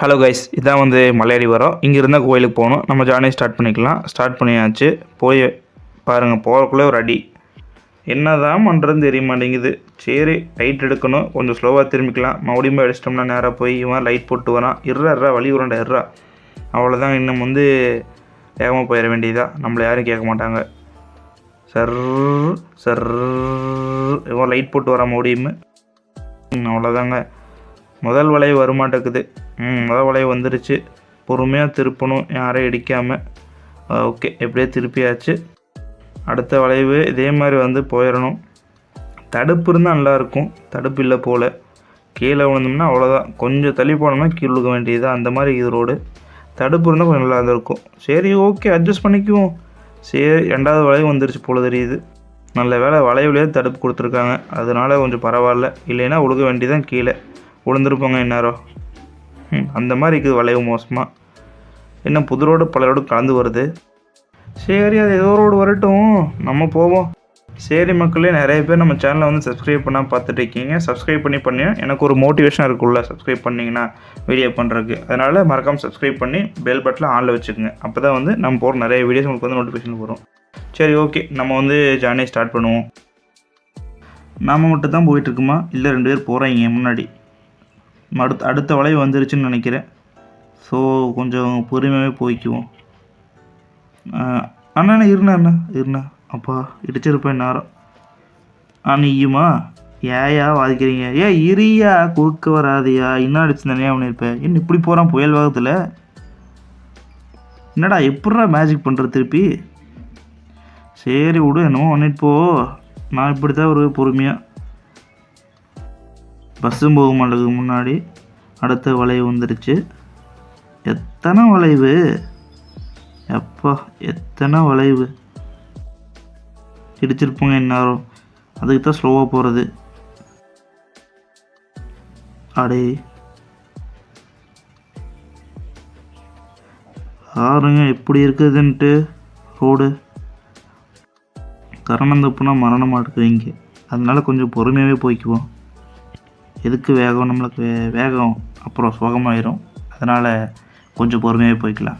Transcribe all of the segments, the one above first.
Hello guys இதான் வந்து மலையாளி வரோம். இங்கே இருந்தால் கோயிலுக்கு போகணும். நம்ம ஜானே ஸ்டார்ட் பண்ணிக்கலாம். ஸ்டார்ட் பண்ணியாச்சு. போய் பாருங்கள் போகிறக்குள்ளே ஒரு அடி. என்ன தான் பண்ணுறதுன்னு தெரிய மாட்டேங்குது. சரி லைட் எடுக்கணும். கொஞ்சம் ஸ்லோவாக திரும்பிக்கலாம். மறுபடியும் அடிச்சிட்டோம்னா நேராக போய் இவன் லைட் போட்டு வரான். இர்றா இர்றா வழி உரண்டா இர்றா அவ்வளோதான் இன்னும் வந்து வேகமாக போயிட வேண்டியதா? நம்மளை யாரும் கேட்க மாட்டாங்க. சர் சர் இவன் லைட் போட்டு வரான் மறுபடியும். அவ்வளோதாங்க முதல் வளைவு வரமாட்டேக்குது ம் முதல் வளைவு வந்துருச்சு. பொறுமையாக திருப்பணும் யாரையும் இடிக்காமல் ஓகே எப்படியே திருப்பியாச்சு. அடுத்த வளைவு இதே மாதிரி வந்து போயிடணும். தடுப்பு இருந்தால் நல்லாயிருக்கும். தடுப்பு இல்லை போல். கீழே விழுந்தோம்னா அவ்வளோதான் கொஞ்சம் தள்ளி போனோம்னா கீழே விழுக வேண்டியது அந்த மாதிரி இது ரோடு. தடுப்பு இருந்தால் கொஞ்சம் நல்லா இருந்திருக்கும். சரி ஓகே அட்ஜஸ்ட் பண்ணிக்குவோம். சரி ரெண்டாவது வளைவு வந்துருச்சு போல தெரியுது. நல்ல வேலை வளைவுலேயே தடுப்பு கொடுத்துருக்காங்க. அதனால கொஞ்சம் பரவாயில்ல. இல்லைன்னா ஒழுக வேண்டியதான் கீழே. விழுந்திருப்பாங்க இந்நேரம். ம், அந்த மாதிரி இருக்குது வளைவு மோசமாக என்ன புது ரோடு பல ரோடு கலந்து வருது. சரி அது ஏதோ ரோடு வரட்டும். நம்ம போவோம். சரி மக்களே நிறைய பேர் நம்ம சேனலை வந்து சப்ஸ்கிரைப் பண்ணால் பார்த்துட்டு இருக்கீங்க. சப்ஸ்கிரைப் பண்ணி பண்ணி எனக்கு ஒரு மோட்டிவேஷன் இருக்குல்ல சப்ஸ்கிரைப் பண்ணிங்கன்னா வீடியோ பண்ணுறதுக்கு அதனால் மறக்காமல் சப்ஸ்கிரைப் பண்ணி பெல் பட்டில் ஆனில் வச்சுக்கோங்க. அப்போ தான் வந்து நம்ம போகிற நிறைய வீடியோஸ் உங்களுக்கு வந்து நோட்டிஃபிகேஷன் வரும். சரி ஓகே நம்ம வந்து ஜானே ஸ்டார்ட் பண்ணுவோம். நாம் மட்டும் தான் போயிட்டுருக்குமா இல்லை ரெண்டு பேர் போகிறாங்க முன்னாடி? அடுத்த அடுத்த வளைவு வந்துருச்சுன்னு நினைக்கிறேன். ஸோ கொஞ்சம் பொறுமையாகவே போய்க்குவோம். அண்ணா அண்ணா இருண்ணா அண்ணா இருண்ணா. அப்பா இடிச்சிருப்பேன் நேரம் ஆ நீயுமா ஏயா வாதிக்கிறீங்க. ஏ இரியா குறுக்க வராதியா? இன்னும் அடிச்சு தனியாக பண்ணியிருப்பேன் என்ன இப்படி போகிறான் புயல் வேகத்தில்? என்னடா எப்பட்றா மேஜிக் பண்ணுற திருப்பி? சரி விடு என்னமோ பண்ணிட்டு போ. நான் இப்படி தான் ஒரு பொறுமையாக பஸ்ஸும் போக அளவுக்கு முன்னாடி அடுத்த வளைவு வந்துடுச்சு எத்தனை வளைவு? எப்பா எத்தனை வளைவு? இடிச்சிருப்போங்க இந்நேரம். அதுக்கு தான் ஸ்லோவாக போகிறது அடே. பாருங்க எப்படி இருக்குதுன்ட்டு ரோடு கரணம் தப்புனா மரணமாக இருக்குது இங்கே. அதனால் கொஞ்சம் பொறுமையாகவே போய்க்குவோம். எதுக்கு வேகம் நம்மளுக்கு வே- வேகம் அப்புறம் சுகமாயிரும். அதனால் கொஞ்சம் பொறுமையாகவே போய்க்கலாம்.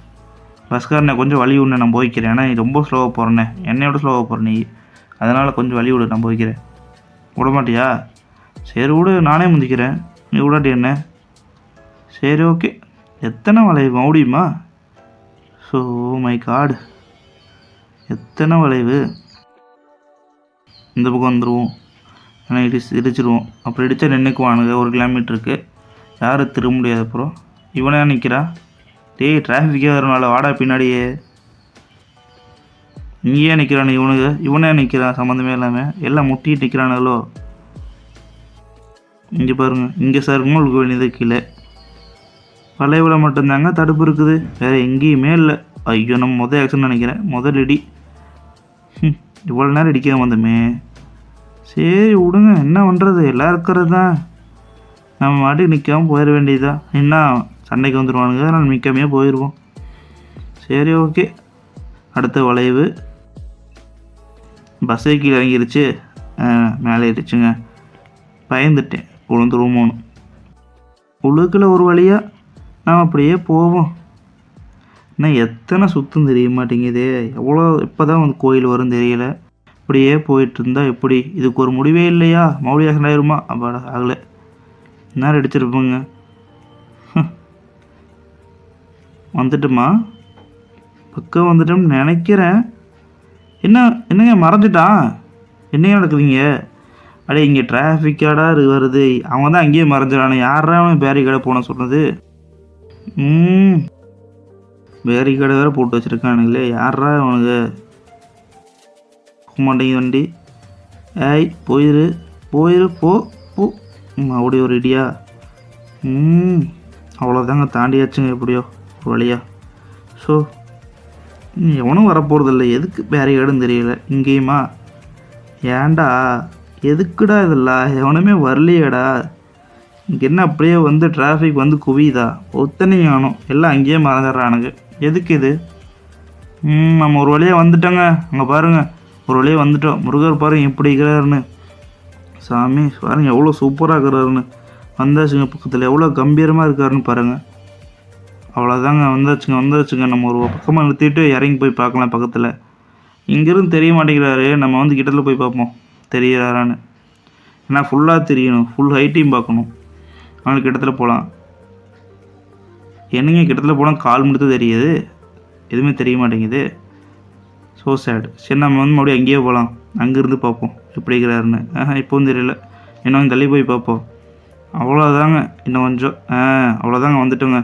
பஸ்காரனை கொஞ்சம் வழி விடு நான் போய்க்கிறேன். ஏன்னா நீ ரொம்ப ஸ்லோவாக போகிறேனே என்னையோட ஸ்லோவாக போகிற நீ. அதனால் கொஞ்சம் வழி விடு நான் போய்க்கிறேன். விட மாட்டியா? சரி விடு நானே முந்திக்கிறேன். நீ விடாட்டி என்ன? சரி ஓகே எத்தனை வளைவு? முடியுமா ஸோ மை காடு எத்தனை வளைவு? இந்த பக்கம் வந்துடுவோம் ஆனால் இடிச்சு இடிச்சிருவோம். அப்புறம் இடித்தா நின்றுக்குவானுங்க ஒரு கிலோமீட்டருக்கு யாரும் திரும்ப முடியாது அப்புறம். இவனே நிற்கிறா டேய் டிராஃபிக்காக வரனால வாடா பின்னாடியே. இங்கேயே நிற்கிறானு இவனுங்க. இவனே நிற்கிறான் சம்மந்தமே இல்லாமல் எல்லாம் முட்டிட்டு நிற்கிறானுங்களோ இங்கே பாருங்க. இங்கே சார் உங்களுக்கு வேண்டியது கீழே. வளைவில் மட்டும்தாங்க தடுப்பு இருக்குது. வேறு எங்கேயுமே இல்லை. ஐயோ நம்ம முதல் ஆக்ஷன் நினைக்கிறேன். முதல் இடி. இவ்வளோ நேரம் இடிக்காம வந்தோமே. சரி விடுங்க என்ன பண்ணுறது எல்லாம் இருக்கிறது? தான் நம்ம மாட்டுக்கு நிற்காம போயிட வேண்டியதுதான். என்ன சண்டைக்கு வந்துடுவானுங்க நான் நிற்காமையே போயிடுவோம் சரி ஓகே. அடுத்த வளைவு. பஸ்ஸே கீழே இறங்கிருச்சு. மேலே ஏறிச்சுங்க பயந்துட்டேன். விழுந்துருவோமோன்னு உழுக்கில் ஒரு வழியாக நாம் அப்படியே போவோம். இன்னும் எத்தனை சுத்தம் தெரிய மாட்டேங்குதே. எவ்வளோ இப்போ தான் வந்து கோயில் வரும் தெரியல. இப்படியே போயிட்டு இருந்தா எப்படி? இதுக்கு ஒரு முடிவே இல்லையா? மறுபடியும் ஆயிருமா அப்பாடா ஆகலை. நேரம் அடிச்சிருப்போங்க. வந்துட்டுமா பக்கம் வந்துட்டோம்னு நினைக்கிறேன். என்ன என்னங்க மறைஞ்சிட்டான் என்னங்க நடக்குதுங்க? அடே இங்கே டிராஃபிக்காடா வருது. அவன் தான் அங்கேயே மறைஞ்சிடானே யாரா அவன் பேரிகடை போன சொன்னது ம். பேரிகடை வேறு போட்டு வச்சிருக்கானுங்களே. யாரா அவனுங்க மாட்டேங்குது வண்டி. ஏய் போயிரு போயிரு போ போ. அப்படி ஒரு இடியா. ம் அவ்வளோதாங்க தாண்டியாச்சுங்க எப்படியோ ஒரு வழியா. ஸோ எவனும் வரப்போகிறதில்ல எதுக்கு பேரிகார்டுன்னு தெரியல. இங்கேயுமா? ஏன்டா? எதுக்குடா இதெல்லாம் எவனுமே வரலையேடா. இங்கே என்ன அப்படியே வந்து டிராஃபிக் வந்து குவியுதா? ஒத்தனையும் காணும். எல்லாம் அங்கேயே மறந்துடுறானுங்க. எதுக்கு இது? ம் நம்ம ஒரு வழியாக வந்துட்டோங்க. அங்கே பாருங்கள் ஒரு வழியாக வந்துட்டோம் முருகர் பாருங்க எப்படி இருக்கிறாருன்னு. சாமி பாருங்க எவ்வளோ சூப்பராக இருக்கிறாருன்னு. வந்தாச்சுங்க பக்கத்தில். எவ்வளோ கம்பீரமாக இருக்காருன்னு பாருங்கள் அவ்வளோதாங்க வந்தாச்சுங்க வந்தாச்சுங்க. நம்ம ஒரு பக்கமாக நிறுத்திட்டு இறங்கி போய் பார்க்கலாம் பக்கத்தில். இங்கேருந்து தெரிய மாட்டேங்கிறாரு. நம்ம வந்து கிட்டத்தில் போய் பார்ப்போம். தெரியறாரான்னு. ஏன்னா ஃபுல்லாக தெரியணும். ஃபுல் ஹைட்டையும் பார்க்கணும். அதனால் கிட்டத்தில் போகலாம் என்னங்க கிட்டத்தில் போனால் கால் மட்டும் தெரியுது? எதுவுமே தெரிய மாட்டேங்குது. ஸோ சேட் சரி நம்ம வந்து மறுபடியும் அங்கேயே போகலாம் அங்கேருந்து பார்ப்போம் எப்படி இருக்கிறாருன்னு. ஆஹா இப்போவும் தெரியல. இன்னும் தள்ளி போய் பார்ப்போம். அவ்வளோதாங்க இன்னும் கொஞ்சம். ஆ அவ்வளோதாங்க வந்துட்டோங்க.